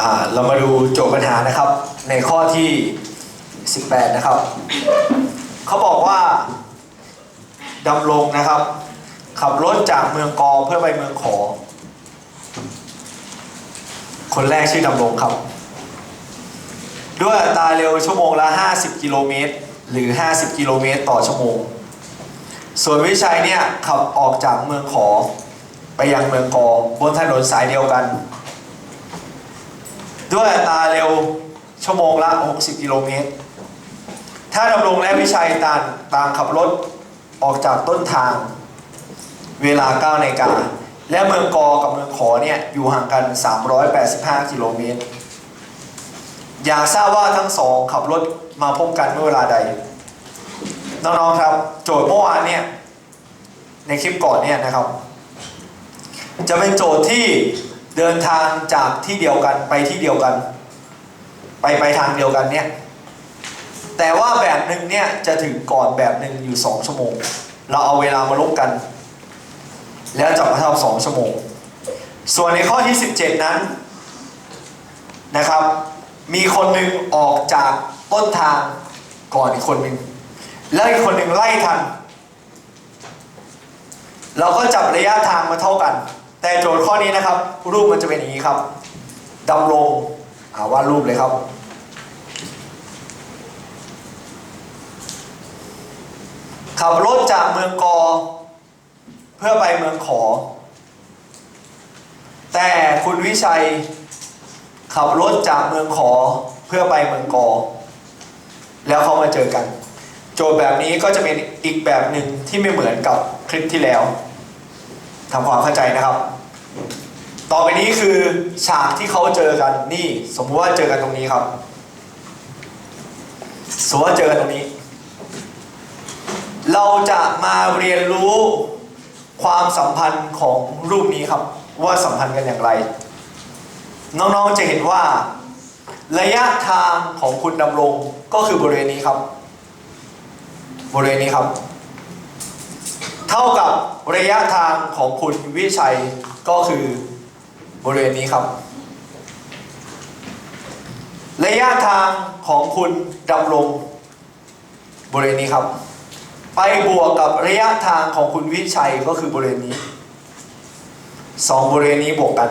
อ่าเรามาดูโจทย์ปัญหานะครับ ในข้อที่ 18 นะครับ เขาบอกว่าดำรงนะครับ ขับรถจากเมืองกอเพื่อไปเมืองขอ คนแรกชื่อดำรงครับ ด้วยอัตราเร็วชั่วโมงละ 50 กิโลเมตร หรือ 50 กิโลเมตรต่อชั่วโมง ส่วนวิชัยเนี่ยขับออกจากเมืองขอไปยังเมืองกอบนถนนสายเดียวกัน ด้วยอัตราเร็วชั่วโมงละ 60 กิโลเมตร ถ้าดำรงและวิชัยต่างต่างขับรถออกจากต้นทาง เวลา9นาฬิกาและเมืองกอกับเมืองขอเนี่ยอยู่ห่างกัน 385 กิโลเมตร อยากทราบว่าทั้งสองขับรถมาพบกันเมื่อเวลาใด น้องๆครับ โจทย์เมื่อวานเนี่ยในคลิปก่อนเนี่ยนะครับ จะเป็นโจทย์ที่ เดินทางจากที่เดียวกันไปที่เดียวกัน ไปไปทางเดียวกันเนี่ยแต่ว่าแบบหนึ่งเนี่ยจะถึงก่อนแบบหนึ่งอยู่2ชั่วโมง เราเอาเวลามาลบกัน แล้วจับมาเท่า2ชั่วโมง ส่วนในข้อที่ 17 นั้นนะครับ มีคนหนึ่งออกจากต้นทางก่อนอีกคนหนึ่งแล้วอีกคนหนึ่งไล่ทัน เราก็จับระยะทางมาเท่ากัน แต่โจทย์ข้อนี้นะครับ รูปมันจะเป็นอย่างนี้ครับดำรงอ่าวาดรูปเลยครับขับรถจากเมืองกอ เพื่อไปเมืองขอ แต่คุณวิชัย ขับรถจากเมืองขอเพื่อไปเมืองกอ แล้วเขามาเจอกัน โจทย์แบบนี้ก็จะเป็นอีกแบบหนึ่งที่ไม่เหมือนกับคลิปที่แล้ว ทำความเข้าใจนะครับ ต่อไปนี้คือฉากที่เขาเจอกันนี่ สมมุติว่าเจอกันตรงนี้ครับ สมมติว่าเจอกันตรงนี้ เราจะมาเรียนรู้ความสัมพันธ์ของรูปนี้ครับ ว่าสัมพันธ์กันอย่างไร น้องๆจะเห็นว่า ระยะทางของคุณดำรงก็คือบริเวณนี้ครับ บริเวณนี้ครับ เท่ากับระยะทางของคุณวิชัยก็คือบริเวณนี้ครับ ระยะทางของคุณดำรงบริเวณนี้ครับ ไปบวกกับระยะทางของคุณวิชัยก็คือบริเวณนี้สองบริเวณนี้บวกกัน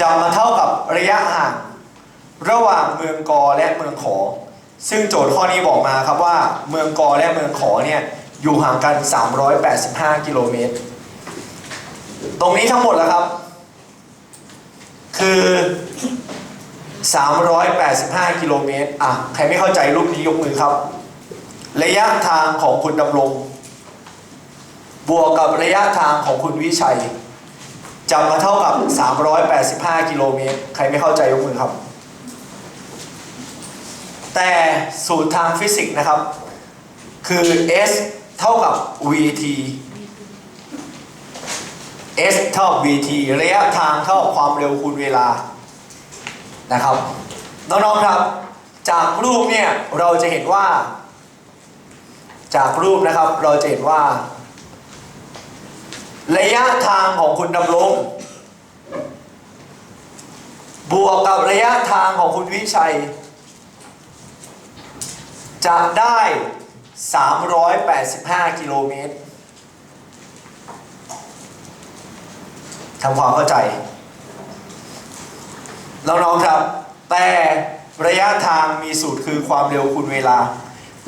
จะมาเท่ากับระยะห่างระหว่างเมืองกอและเมืองขอ ซึ่งโจทย์ข้อนี้บอกมาครับว่าเมืองกอและเมืองขอเนี่ย อยู่ห่างกัน 385 กิโลเมตร ตรงนี้ทั้งหมดแล้วครับ คือ 385 กิโลเมตร อะ ใครไม่เข้าใจรูปนี้ยกมือครับ ระยะทางของคุณดำรง บวกกับระยะทางของคุณวิชัยจะมาเท่ากับ 385 กิโลเมตร ใครไม่เข้าใจยกมือครับ แต่สูตรทางฟิสิกส์นะครับ คือ s เท่ากับ vt s เท่ากับ vt ระยะทางเท่ากับความเร็วคูณเวลานะครับน้องๆครับ จากรูปเนี่ยเราจะเห็นว่า จากรูปนะครับเราจะเห็นว่า ระยะทางของคุณดำรงบวกกับระยะทางของคุณวิชัย จะได้ 385 กิโลเมตรทำความเข้าใจน้องๆครับ แต่ระยะทางมีสูตรคือความเร็วคูณเวลา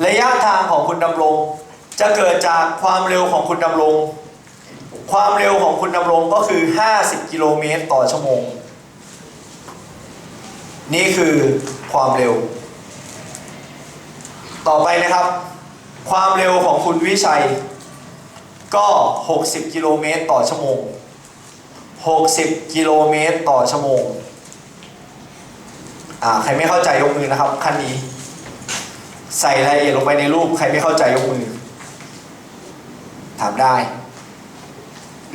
ระยะทางของคุณดำรง จะเกิดจากความเร็วของคุณดำรง ความเร็วของคุณดำรงก็คือ 50 กิโลเมตรต่อชั่วโมง นี่คือความเร็ว ต่อไปนะครับ ความเร็วของคุณวิชัย ก็ 60 กิโลเมตรต่อชั่วโมง 60 กิโลเมตรต่อชั่วโมง อ่า ใครไม่เข้าใจยกมือนะครับขั้นนี้ ใส่รายละเอียดลงไปในรูป ใครไม่เข้าใจยกมือ ถามได้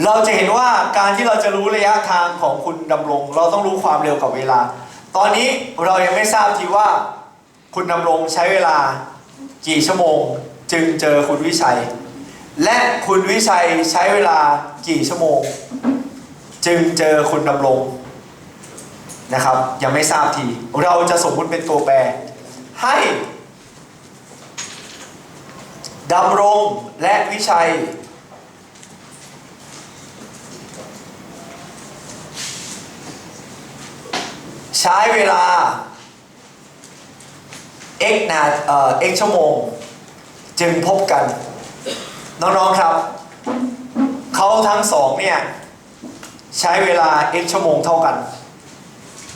เราจะเห็นว่าการที่เราจะรู้ระยะทางของคุณดำรง เราต้องรู้ความเร็วกับเวลา ตอนนี้เรายังไม่ทราบทีว่า คุณดำรงใช้เวลากี่ชั่วโมง จึงเจอคุณวิชัย และคุณวิชัยใช้เวลากี่ชั่วโมง จึงเจอคุณดำรงนะครับ ยังไม่ทราบที เราจะสมมุติเป็นตัวแปร ให้ดำรงและวิชัย ใช้เวลา x นาเอ่อ x ชั่วโมง จึงพบกัน น้องๆครับเขาทั้งสองเนี่ยใช้เวลา x ชั่วโมงเท่ากัน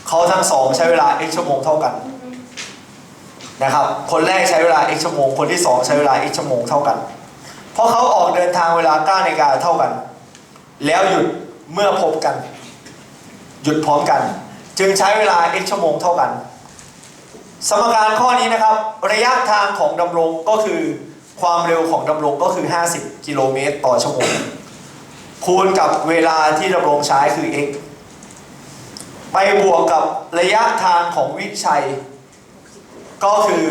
เขาทั้งสองใช้เวลา x ชั่วโมงเท่ากันนะครับ คนแรกใช้เวลา x ชั่วโมง คนที่สองใช้เวลา x ชั่วโมงเท่ากัน เพราะเขาออกเดินทางเวลา9นาฬิกาเท่ากัน แล้วหยุดเมื่อพบกัน หยุดพร้อมกัน จึงใช้เวลา x ชั่วโมงเท่ากัน สมการข้อนี้นะครับ ระยะทางของดำรงก็คือ ความเร็วของดำรงก็คือ 50 กิโลเมตรต่อชั่วโมง คูณกับเวลาที่ดำรงใช้คือ x ไปบวกกับระยะทางของวิชัย ก็คือ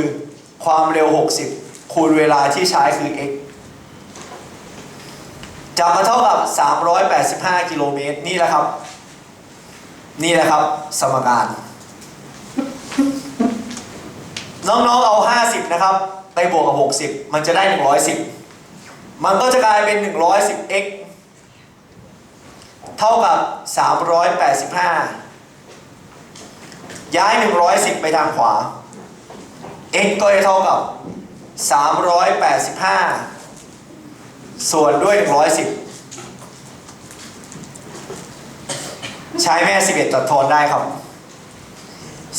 ความเร็ว 60 คูณเวลาที่ใช้คือ x จะมาเท่ากับ 385 กิโลเมตรนี่แหละครับ นี่แหละครับ สมการ น้องๆเอา 50 นะครับ ไปบวกกับ 60 มันจะได้ 110 มันก็จะกลายเป็น 110x เท่ากับ 385 ย้าย 110 ไปทางขวา x ก็จะเท่ากับ 385 ส่วนด้วย 110 ใช้แม่ 11ตัดทอนได้ครับ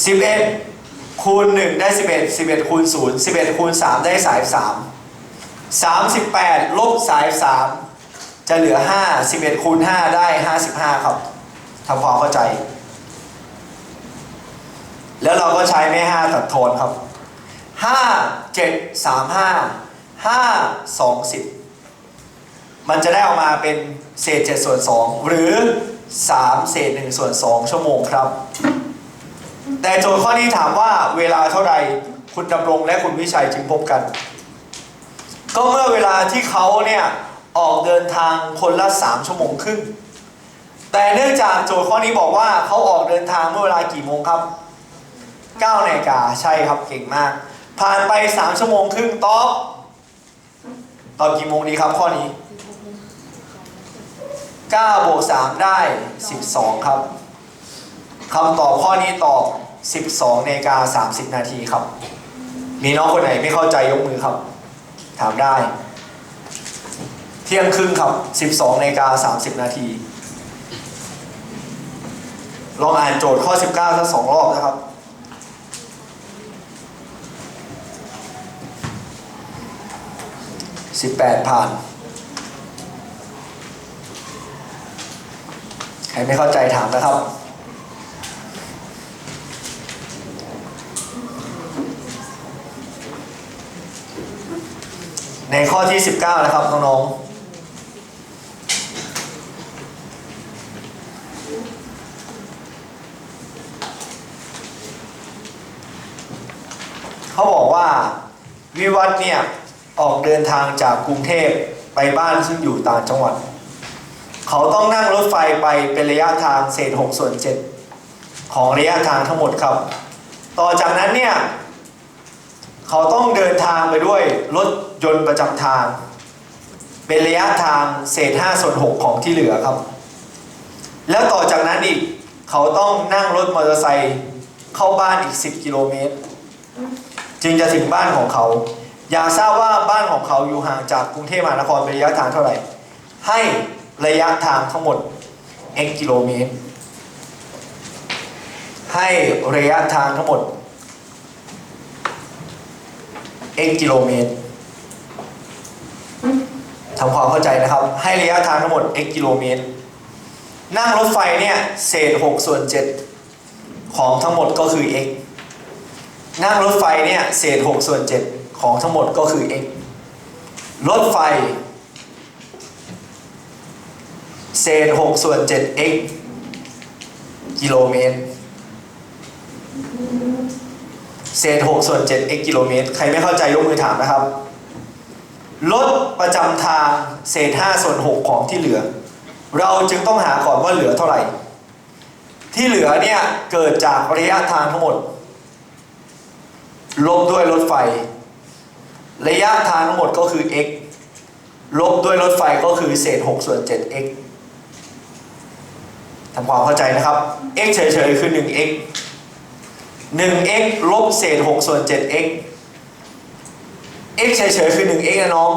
11 คูณ 1 ได้ 11 11 คูณ 0 11 คูณ 3 ได้สาย3 38 ลบสาย3จะเหลือ 5 11 คูณ 5 ได้ 55 ครับทำความเข้าใจ แล้วเราก็ใช้แม่ 5 ตัดโทนครับ 5 7 3 5 5 2 10 มันจะได้ออกมาเป็นเศษ 7 ส่วน 2 หรือ 3 เศษ 1 ส่วน 2 ชั่วโมงครับ แต่โจทย์ข้อนี้ถามว่าเวลาเท่าไรคุณดำรงและคุณวิชัยจึงพบกัน ก็เมื่อเวลาที่เขาเนี่ยออกเดินทางคนละ3ชั่วโมงครึ่งแต่เนื่องจากโจทย์ข้อนี้บอกว่าเขาออกเดินทางเมื่อเวลากี่โมงครับ9นาฬิกาใช่ครับเก่งมาก ผ่านไป 3 ชั่วโมงครึ่งตอบตอบกี่โมงดีครับข้อนี้9บวก3ได้ 12 ครับ คำตอบข้อนี้ตอบ 12นกา30 นาทีครับ มีน้องคนไหนไม่เข้าใจยกมือครับ ถามได้ เที่ยงครึ่งครับ 12นกา30 นาที ลองอ่านโจทย์ข้อ 19สักสองรอบนะครับ18ผ่าน ใครไม่เข้าใจถามนะครับ ในข้อที่ 19 นะครับน้องๆเขาบอกว่าวิวัฒน์เนี่ยออกเดินทางจากกรุงเทพไปบ้านซึ่งอยู่ต่างจังหวัด เขาต้องนั่งรถไฟไปเป็นระยะทางเศษ6ส่วน7ของระยะทางทั้งหมดครับ ต่อจากนั้นเนี่ย เขาต้องเดินทางไปด้วยรถ ยนต์ประจำทาง เป็นระยะทางเศษ5ส่วน6ของที่เหลือครับ แล้วต่อจากนั้นอีกเขาต้องนั่งรถมอเตอร์ไซค์เข้าบ้านอีก 10 กิโลเมตร จึงจะถึงบ้านของเขา อยากทราบว่าบ้านของเขาอยู่ห่างจากกรุงเทพมหานครเป็นระยะทางเท่าไหร่ ให้ระยะทางทั้งหมด x กิโลเมตร ให้ระยะทางทั้งหมด x กิโลเมตร ทำความเข้าใจนะครับ ให้ระยะทางทั้งหมด x กิโลเมตร นั่งรถไฟเนี่ยเศษ6ส่วน7ของทั้งหมดก็คือ x นั่งรถไฟเนี่ยเศษ6ส่วน7ของทั้งหมดก็คือ x รถไฟ เศษ6ส่วน 7x กิโลเมตร เศษ6ส่วน 7x กิโลเมตร ใครไม่เข้าใจยกมือถามนะครับ รถประจำทางเศษ5ส่วน6ของที่เหลือ เราจึงต้องหาก่อนว่าเหลือเท่าไหร่ ที่เหลือเนี่ยเกิดจากระยะทางทั้งหมด ลบด้วยรถไฟ ระยะทางทั้งหมดก็คือ x ลบด้วยรถไฟก็คือเศษ6ส่วน 7x ทำความเข้าใจนะครับ x เฉยๆคือ 1x 1x ลบเศษ6ส่วน 7x x เฉยๆคือ 1x นะน้อง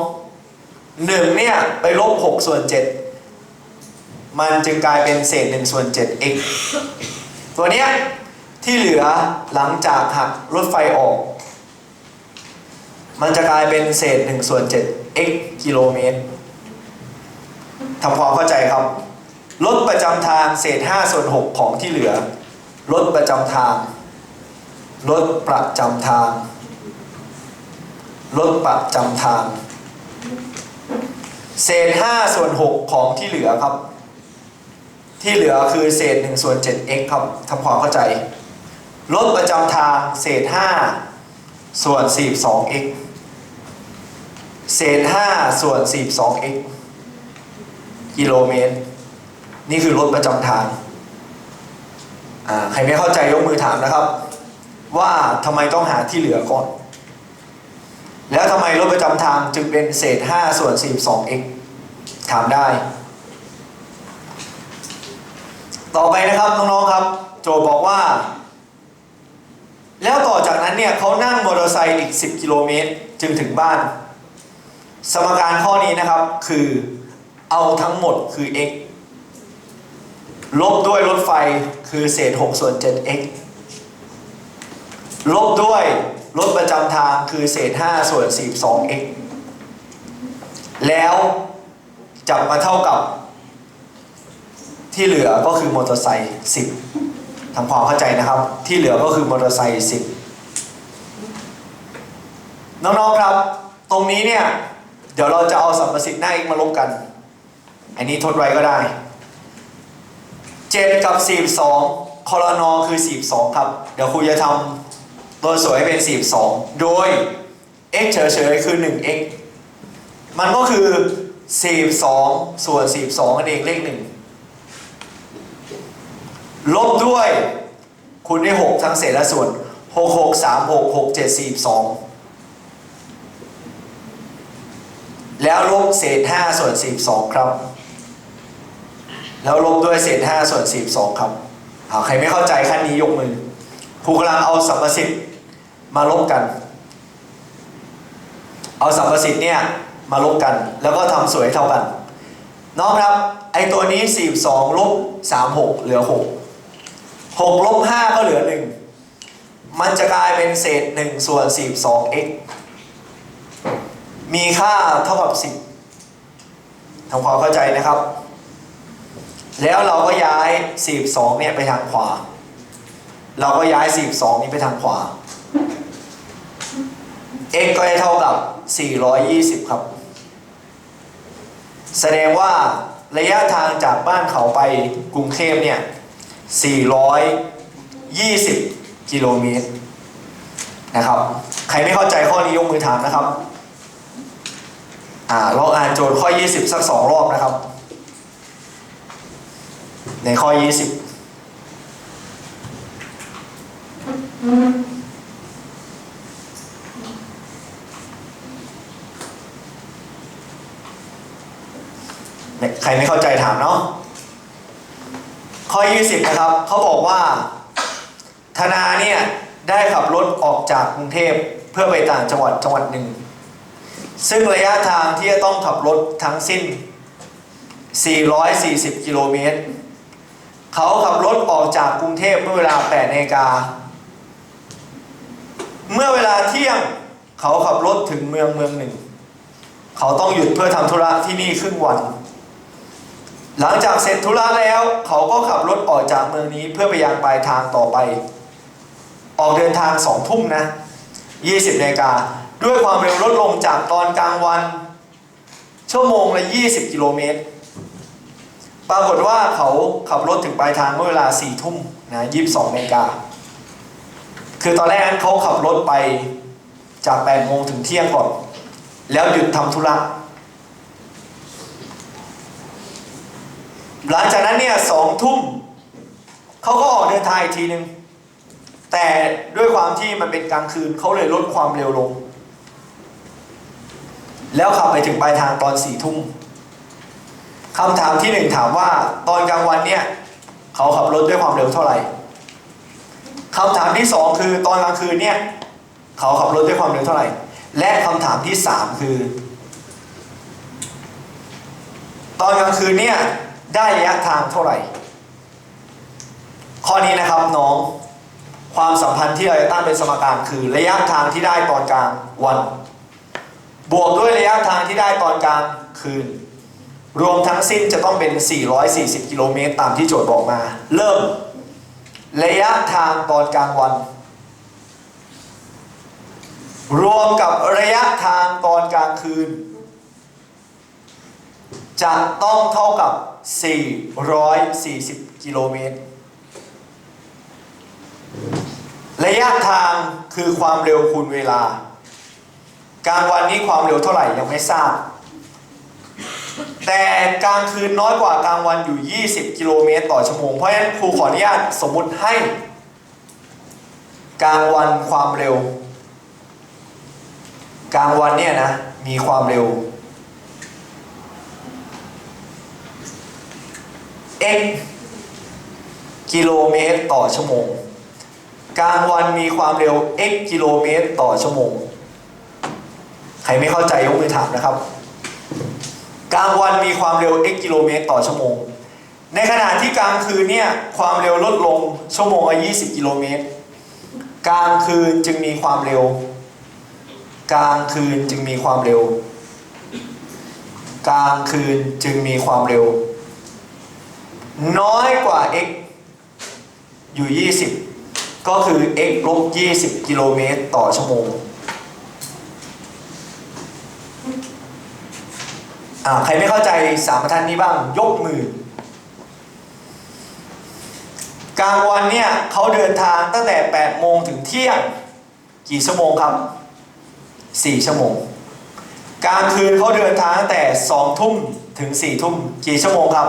1 เนี่ย ไปลบ 6 ส่วน 7 มันจึงกลายเป็นเศษ 1 ส่วน 7x ตัวเนี้ยที่เหลือหลังจากหักรถไฟออก มันจะกลายเป็นเศษ 1 ส่วน 7x กิโลเมตรทำความเข้าใจครับรถประจำทางเศษ 5 ส่วน 6 ของที่เหลือรถประจำทางรถประจำทาง รถประจำทาง เศษ5ส่วน6ของที่เหลือครับ ที่เหลือคือเศษ1ส่วน 7x ครับทำความเข้าใจรถประจำทางเศษ5ส่วน 42x เศษ5ส่วน 42x กิโลเมตร นี่คือรถประจำทางอ่าใครไม่เข้าใจยกมือถามนะครับ ว่าทำไมต้องหาที่เหลือก่อน แล้วทำไมรถประจำทางจึงเป็นเศษ 5 ส่วน 42x ถามได้ ต่อไปนะครับน้องๆครับ โจบอกว่า แล้วต่อจากนั้นเนี่ยเขานั่งมอเตอร์ไซค์อีก 10 กิโลเมตร จึงถึงบ้าน สมการข้อนี้นะครับคือเอาทั้งหมดคือ x ลบด้วยรถไฟคือเศษ 6 ส่วน 7x ลบด้วย รถประจำทางคือเศษ 5 ส่วน 42x แล้วจับมาเท่ากับที่เหลือก็คือมอเตอร์ไซค์10ทำความเข้าใจนะครับ ที่เหลือก็คือมอเตอร์ไซค์10น้องๆครับ ตรงนี้เนี่ย เดี๋ยวเราจะเอาสัมประสิทธิ์หน้า x มาลบกัน อันนี้ทดไว้ก็ได้ 7 กับ 42คอรนอคือ 42 ครับ เดี๋ยวครูจะทำ ตัวสวยให้เป็น 42 โดย x เฉยๆคือ 1x มันก็คือ 42 ส่วน 42นั่นเองเลข 1 ลบด้วยคูณด้วย 6 ทั้งเศษและส่วน 6 6 3 6 6 7 42 แล้วลบเศษ 5 ส่วน 42 ครับ แล้วลบด้วยเศษ 5 ส่วน 42 ครับ ใครไม่เข้าใจขั้นนี้ยกมือครูกำลังเอาสัมประสิทธิ์ มาลบกัน เอาสัมประสิทธิ์เนี่ยมาลบกัน แล้วก็ทำสวยเท่ากันน้องครับ ไอตัวนี้ 42ลบ36 เหลือ 6 6ลบ5ก็เหลือ 1 มันจะกลายเป็นเศษ 1 ส่วน 42x มีค่าเท่ากับ 10ทำความเข้าใจนะครับ แล้วเราก็ย้าย 42 เนี่ยไปทางขวา เราก็ย้าย 42 นี้ไปทางขวา x ก็จะเท่ากับ 420 ครับ แสดงว่าระยะทางจากบ้านเขาไปกรุงเทพเนี่ย 420 กิโลเมตรนะครับ ใครไม่เข้าใจข้อนี้ยกมือถามนะครับ อ่าลองอ่านโจทย์ข้อ 20 สักสองรอบนะครับ ในข้อ 20 รไม่เข้าใจถามเนาะข้อ 20 นะครับเขาบอกว่า ธนาเนี่ย ได้ขับรถออกจากกรุงเทพเพื่อไปต่างจังหวัดจังหวัดหนึ่ง ซึ่งระยะทางที่จะต้องขับรถทั้งสิ้น 440 กิโลเมตรเขาขับรถออกจากกรุงเทพเมื่อเวลา8นาฬิกาเมื่อเวลาเที่ยงเขาขับรถถึงเมืองเมืองหนึ่ง เขาต้องหยุดเพื่อทำธุระที่นี่ครึ่งวัน หลังจากเสร็จธุระแล้ว เขาก็ขับรถออกจากเมืองนี้เพื่อไปยังปลายทางต่อไป ออกเดินทางสองทุ่มนะ 20นาฬิกาด้วยความเร็วลดลงจากตอนกลางวัน ชั่วโมงละ 20 กิโลเมตร ปรากฏว่าเขาขับรถถึงปลายทางเมื่อเวลา4ทุ่มนะ22นาฬิกาคือตอนแรกเขาขับรถไปจาก8โมงถึงเที่ยงก่อน แล้วหยุดทำธุระ หลังจากนั้นเนี่ยสองทุ่มเขาก็ออกเดินทางอีกทีหนึ่งแต่ด้วยความที่มันเป็นกลางคืนเขาเลยลดความเร็วลง แล้วขับไปถึงปลายทางตอนสี่ทุ่มคำถามที่หนึ่งถามว่าตอนกลางวันเนี่ยเขาขับรถด้วยความเร็วเท่าไหร่คำถามที่สองคือตอนกลางคืนเนี่ยเขาขับรถด้วยความเร็วเท่าไหร่ และคำถามที่สามคือ ตอนกลางคืนเนี่ย ได้ระยะทางเท่าไหร่ ข้อนี้นะครับน้องความสัมพันธ์ที่เราจะตั้งเป็นสมการคือระยะทางที่ได้ตอนกลางวัน บวกด้วยระยะทางที่ได้ตอนกลางคืน รวมทั้งสิ้นจะต้องเป็น 440 กิโลเมตรตามที่โจทย์บอกมา เริ่ม ระยะทางตอนกลางวัน รวมกับระยะทางตอนกลางคืน จะต้องเท่ากับ 440 กิโลเมตร ระยะทางคือความเร็วคูณเวลา กลางวันนี้ความเร็วเท่าไหร่ยังไม่ทราบ แต่กลางคืนน้อยกว่ากลางวันอยู่ 20 กิโลเมตรต่อชั่วโมง เพราะฉะนั้นครูขออนุญาตสมมุติให้ กลางวันความเร็ว กลางวันเนี่ยนะมีความเร็ว x กิโลเมตรต่อชั่วโมง กลางวันมีความเร็ว x กิโลเมตรต่อชั่วโมง ใครไม่เข้าใจยกมือถามนะครับ กลางวันมีความเร็ว x กิโลเมตรต่อชั่วโมง ในขณะที่กลางคืนเนี่ยความเร็วลดลงชั่วโมงละ20 กิโลเมตร กลางคืนจึงมีความเร็ว กลางคืนจึงมีความเร็ว กลางคืนจึงมีความเร็ว น้อยกว่า x อยู่ 20 ก็คือ x ลบ 20 กิโลเมตรต่อชั่วโมงอ่าใครไม่เข้าใจสามบรรทัดนี้บ้าง ยกมือ กลางวันเนี่ยเขาเดินทางตั้งแต่ 8 โมงถึงเที่ยง กี่ชั่วโมงครับ 4 ชั่วโมง กลางคืนเขาเดินทางตั้งแต่ 2 ทุ่มถึง 4 ทุ่ม กี่ชั่วโมงครับ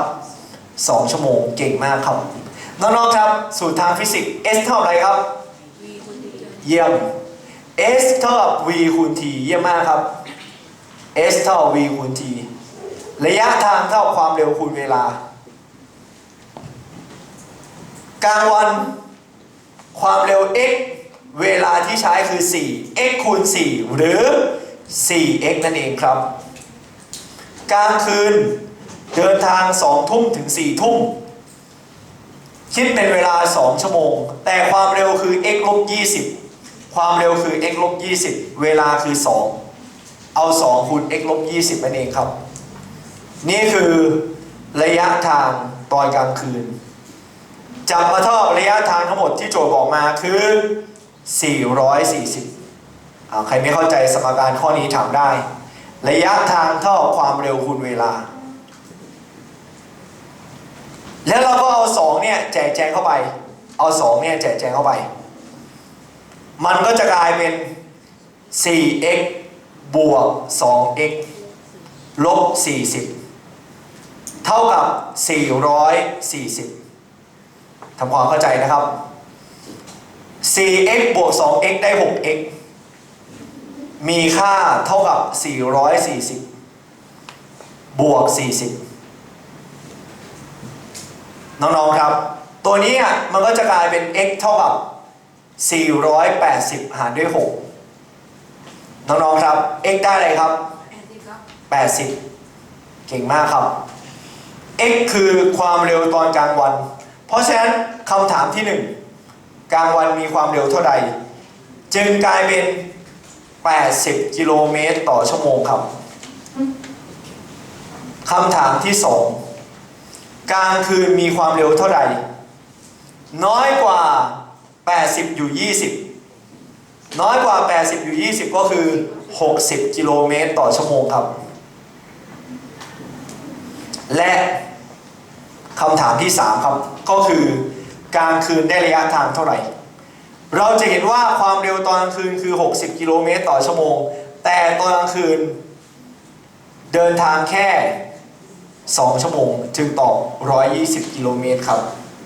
2 ชั่วโมงเก่งมากครับ น้องๆครับสูตรทางฟิสิกส์ S เท่าไรครับ เยี่ยม S เท่ากับ V คูณ T เยี่ยมมากครับ S เท่า V คูณ T ระยะทางเท่าความเร็วคูณเวลา กลางวันความเร็ว x เวลาที่ใช้คือ 4 x คูณ 4 หรือ 4x นั่นเองครับ กลางคืน เดินทาง2ทุ่มถึง4ทุ่ม คิดเป็นเวลา2ชั่วโมง แต่ความเร็วคือ x ลบ20ความเร็วคือ x ลบ20เวลาคือ2เอา2คูณ x ลบ20นั่นเองครับ นี่คือระยะทางตอนกลางคืนจับมาเท่าระยะทางทั้งหมดที่โจทย์บอกมาคือ 440อ่าใครไม่เข้าใจสมการข้อนี้ถามได้ ระยะทางเท่าความเร็วคูณเวลา แล้วเราก็เอา2เนี่ยแจกแจงเข้าไป เอา2เนี่ยแจกแจงเข้าไป มันก็จะกลายเป็น 4x บวก 2x ลบ 40 เท่ากับ 440ทำความเข้าใจนะครับ 4x บวก 2x ได้ 6x มีค่าเท่ากับ 440 บวก 40 น้องๆครับ ตัวนี้อะมันก็จะกลายเป็น x เท่ากับ 480 หารด้วย 6 น้องๆครับ x ได้อะไรครับ 80 เก่งมากครับ x คือความเร็วตอนกลางวัน เพราะฉะนั้นคำถามที่ 1 กลางวันมีความเร็วเท่าใด จึงกลายเป็น 80 กิโลเมตรต่อชั่วโมงครับคำถามที่ 2 กลางคืนมีความเร็วเท่าใดน้อยกว่า 80 อยู่ 20 น้อยกว่า 80 อยู่ 20 ก็คือ 60 กิโลเมตรต่อชั่วโมงครับ และคำถามที่ 3 ครับ ก็คือกลางคืนได้ระยะทางเท่าไหร่ เราจะเห็นว่าความเร็วตอนกลางคืนคือ 60 กิโลเมตรต่อชั่วโมง แต่ตอนกลางคืน เดินทางแค่ 2 ชั่วโมง จึงตอบ120 กิโลเมตรครับ